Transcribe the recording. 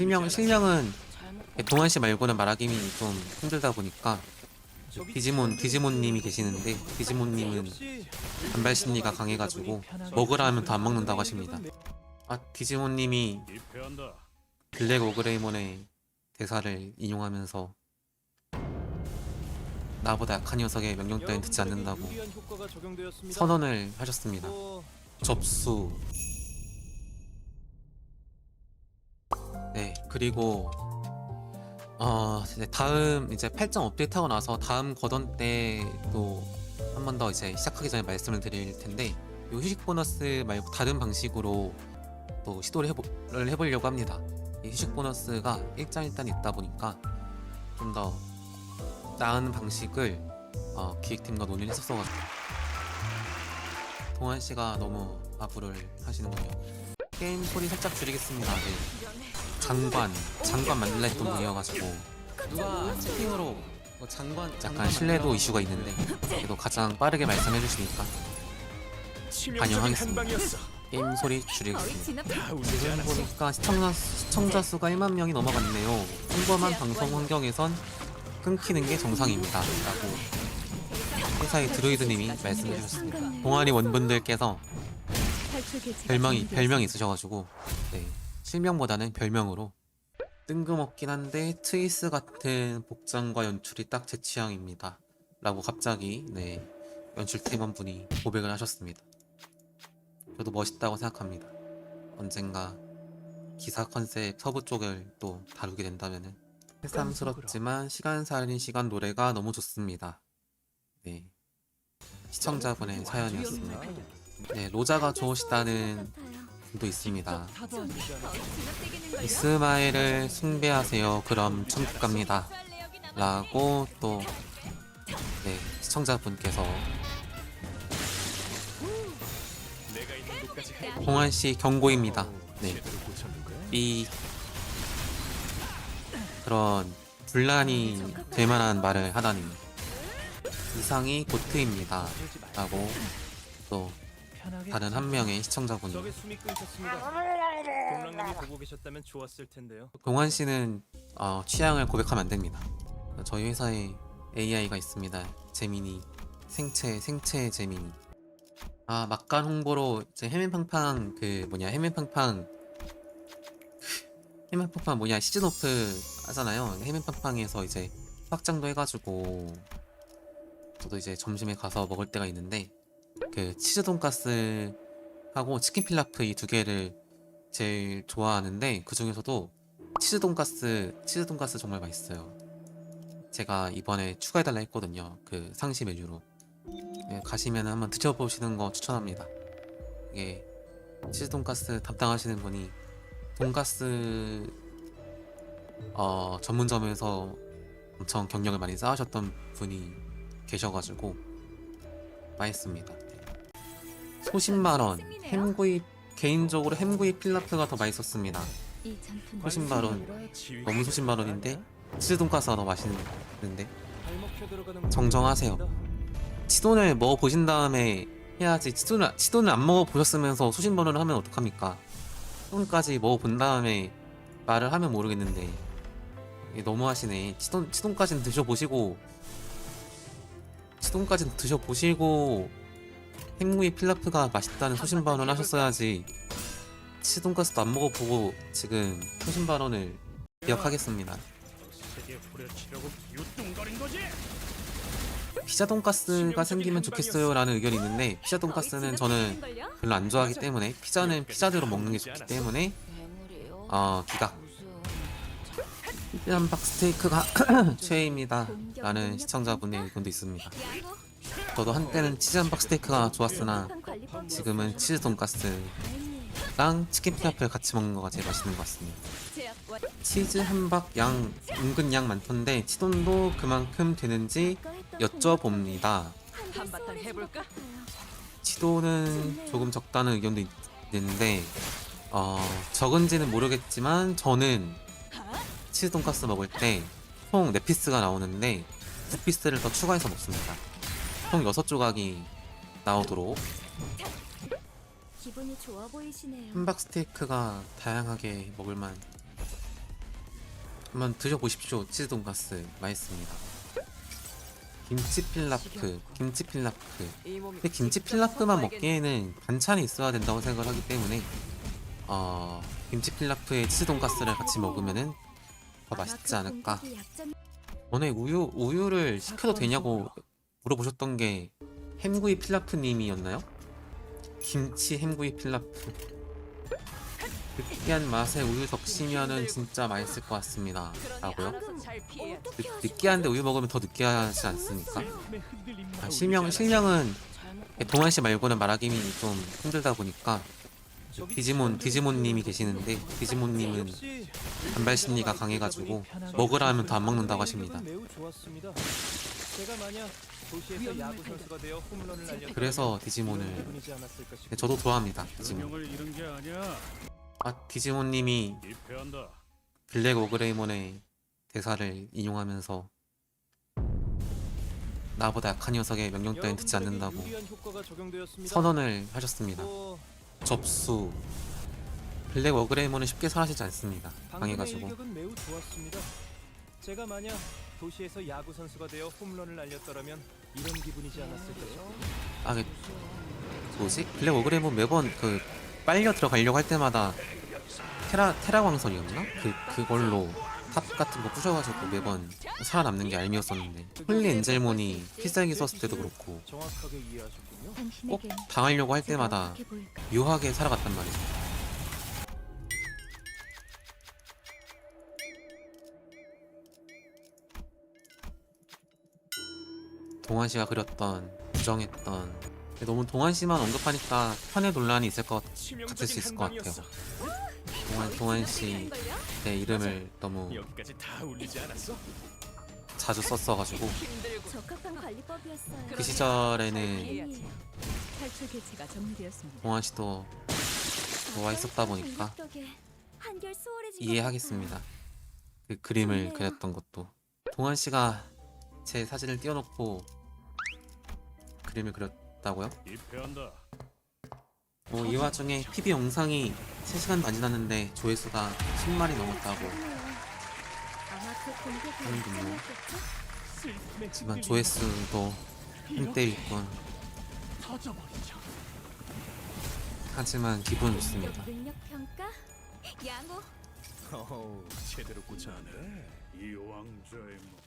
실명 실명은 동환 씨 말고는 말하기 좀 힘들다 보니까 디지몬 디지몬님이 계시는데 디지몬님은 단발 심리가 강해가지고 먹으라 하면 더안 먹는다고 하십니다. 아 디지몬님이. 블랙 오그레이몬의 대사를 인용하면서 나보다 약한 녀석의 명령 따윈 듣지 않는다고 선언을 하셨습니다. 접수. 그리고 어 이제 다음 이제 8점 업데이트하고 나서 다음 거던 때도 한번 더 이제 시작하기 전에 말씀을 드릴 텐데 이 휴식 보너스 말고 다른 방식으로 또 시도를 해보, 를 해보려고 합니다. 이 휴식 보너스가 일장 일단 있다 보니까 좀 더 나은 방식을 어, 기획팀과 논의를 했었어가지고 동환 씨가 너무 아부를 하시는군요. 게임 소리 살짝 줄이겠습니다. 네. 장관, 장관 만들라 했던 분이어가지고 누가 채팅으로 뭐 장관 약간 신뢰도 이슈가 있는데 그래도 가장 빠르게 말씀해 주시니까 반영하겠습니다. 게임 소리 줄이겠습니다. 지금. 보니까 시청자, 시청자 수가 1만 명이 넘어갔네요. 평범한 방송 환경에선 끊기는 게 정상입니다. 라고 회사의 드로이드님이 말씀해 주셨습니다. 동아리 원분들께서 별명이. 별명이 있으셔가지고 네, 실명보다는 별명으로 뜬금없긴 한데 트위스 같은 복장과 연출이 딱 제 취향입니다. 라고 갑자기 네 연출 팀원 분이 고백을 하셨습니다. 저도 멋있다고 생각합니다. 언젠가 기사 컨셉 서부 쪽을 또 다루게 된다면은 새삼스럽지만 시간살인 시간 노래가 너무 좋습니다. 네 시청자분의 사연이었습니다. 네 로자가 좋으시다는 분 도 있습니다. 이스마엘을 숭배하세요. 그럼 천국 갑니다. 라고 또 네, 시청자분께서. 홍한 씨 경고입니다. 네? 이 그런 분란이 될 만한 말을 하다니 이상이 고트입니다. 라고 또 다른 한 명의 시청자분이 적의 숨이 끊겼습니다. 공랑님이 보고 계셨다면 좋았을 텐데요. 동환 씨는 어, 취향을 고백하면 안 됩니다. 저희 회사에 AI가 있습니다. 재민이 생체 생체 재민이. 아 막간 홍보로 이제 해맨팡팡 그 뭐냐 해맨팡팡 해맨팡팡 뭐냐 시즌 오프 하잖아요. 해맨팡팡에서 이제 확장도 해가지고 저도 이제 점심에 가서 먹을 때가 있는데 그 치즈 돈가스 하고 치킨 필라프 이 두 개를 제일 좋아하는데 그 중에서도 치즈 돈가스 치즈 돈가스 정말 맛있어요. 제가 이번에 추가해달라 했거든요. 그 상시 메뉴로 네, 가시면 한번 드셔보시는 거 추천합니다. 이게 치즈 돈가스 담당하시는 분이 돈가스 어, 전문점에서 엄청 경력을 많이 쌓으셨던 분이 계셔가지고 맛있습니다. 소신만 원 햄구이 개인적으로 햄구이 필라프가 더 맛있었습니다. 지휘- 너무 소신발언인데 치즈 돈가스가 더 맛있는데 정정하세요. 치돈을 먹어 보신 다음에 해야지 치돈을 치돈을 안 먹어 보셨으면서 소신발언을 하면 어떡합니까? 치돈까지 먹어 본 다음에 말을 하면 모르겠는데 이게 너무 하시네. 치돈 치돈까지는 드셔 보시고 치돈까지는 드셔 보시고 햄구이 필라프가 맛있다는 소신 발언을 하셨어야지 치돈가스도 안 먹어보고 지금 소신 발언을 기억하겠습니다. 세계 후려치려고 유뚱거린 거지? 피자 돈가스가 생기면 좋겠어요 라는 의견이 있는데 피자 돈가스는 저는 별로 안 좋아하기 때문에 피자는 피자대로 먹는 게 좋기 때문에 어 기각 피자 박 스테이크가 최애입니다 라는 시청자분의 의견도 있습니다 저도 한때는 치즈 한박 스테이크가 좋았으나 지금은 치즈 돈가스랑 치킨 필라프를 같이 먹는 거가 제일 맛있는 것 같습니다. 치즈 한박 양 은근 양 많던데 치돈도 그만큼 되는지 여쭤봅니다? 치도는 조금 적다는 의견도 있- 있는데 어, 적은지는 모르겠지만 저는 치즈 돈가스 먹을 때 총 4피스가 나오는데 2피스를 더 추가해서 먹습니다 총 6조각이 나오도록 기분이 좋아 보이시네요. 함박 스테이크가 다양하게 먹을만 한번 드셔보십시오. 치즈 돈가스 맛있습니다. 김치 필라프, 김치 필라프. 근데 김치 필라프만 먹기에는 반찬이 있어야 된다고 생각을 하기 때문에 어 김치 필라프에 치즈 돈가스를 같이 먹으면은 더 맛있지 않을까. 전에 우유 우유를 시켜도 되냐고 물어보셨던 게 햄구이 필라프님이었나요? 김치 햄구이 필라프. 느끼한 맛에 우유 적시면은 진짜 맛있을 것 같습니다. 라고요? 느, 느끼한데 우유 먹으면 더 느끼하지 않습니까? 아, 실명 실명은 동환 씨 말고는 말하기 좀 힘들다 보니까 디지몬 디지몬님이 계시는데 디지몬님은 반발 심리가 강해가지고 먹으라 하면 더 안 먹는다고 하십니다. 도시에서 야구 선수가 되어 홈런을 날렸다면 그래서 디지몬을 기분이지 않았을까 싶군요. 네, 저도 좋아합니다. 디지몬. 명을 잃은 게 아니야. 아 디지몬님이 입회한다. 블랙 오그레이몬의 대사를 인용하면서 나보다 약한 녀석의 명령 따윈 듣지 않는다고. 선언을 하셨습니다. 뭐, 접수 블랙 워그레이몬은 쉽게 사라지지 않습니다. 매우 좋았습니다. 제가 만약 도시에서 야구 선수가 되어 홈런을 날렸더라면 이런 기분이지 않았을까 싶군요. 아 그 뭐지 블랙 워그레이몬 매번 그 빨려 들어가려고 할 때마다 테라 테라 광선이었나 그 그걸로 탑 같은 거 부셔가지고 매번 살아남는 게 알미였었는데 홀리 엔젤몬이 필살기 썼을 때도 그렇고 정확하게 이해하셨군요. 꼭 당하려고 할 때마다? 묘하게 살아갔단 말이죠. 동환 씨가 그렸던 부정했던 너무 동환 씨만 언급하니까 편의 논란이 있을 것 같을 수 있을 것 같아요. 동환 동환 씨의 이름을 너무? 자주 썼어가지고. 그 시절에는. 동환 씨도 좋아 있었다 보니까 이해하겠습니다. 그 그림을 그렸던 것도 동환 씨가 제 사진을 띄워놓고 그림을 그렸다고요? 입회한다. 뭐 이 와중에 PB 영상이 3시간 반 지났는데 조회수가 10만이 넘었다고 하는군요. 하지만 조회수도 뿐 터져버리자. 하지만 기분 좋습니다. 능력 평가? 양호. 어우, 제대로 꽂혔네. 이 왕자의 목.